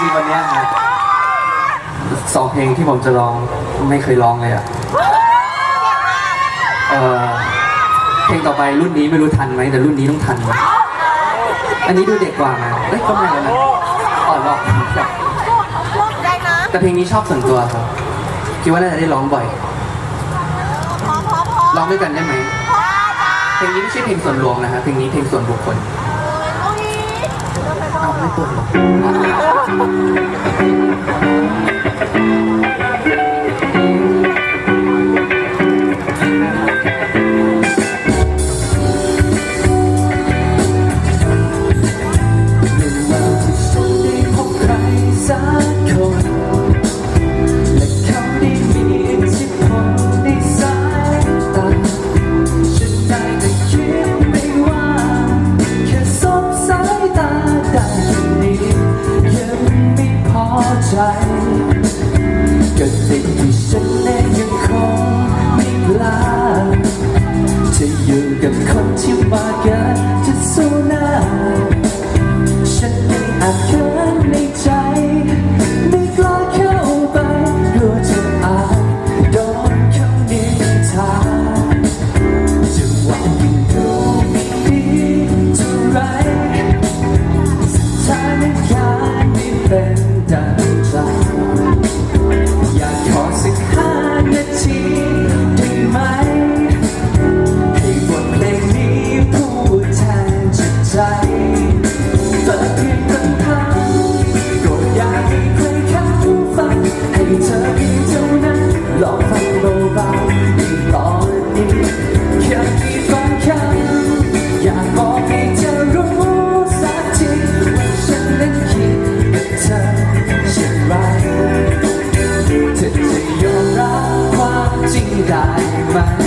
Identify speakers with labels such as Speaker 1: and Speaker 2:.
Speaker 1: ริงๆวันเนี้ยฮะสองเพลงที่ผมจะร้องไม่เคยร้องเลยอะเออเพลงต่อไปรุ่นนี้ไม่รู้ทันไหมแต่รุ่นนี้ต้องทัน อันนี้ดูเด็กกว่านะเอ้ยก็ไม่แล้วนะอ่อนหรอกครับ
Speaker 2: ได้นะ
Speaker 1: แต่เพลงนี้ชอบส่วนตัวครับคิดว่าน่าจะได้ร้องบ่อย
Speaker 2: พอพอพอ
Speaker 1: ร้องด้วยกันได้ไหม
Speaker 2: พอจ้า
Speaker 1: เพลงนี้ไม่ใช่เพลงส่วนรวมนะฮะเพลงนี้เพลงส่วนบุคคล
Speaker 2: อุ้ย
Speaker 1: เอา ไม่เปิดหรอก ค Bye.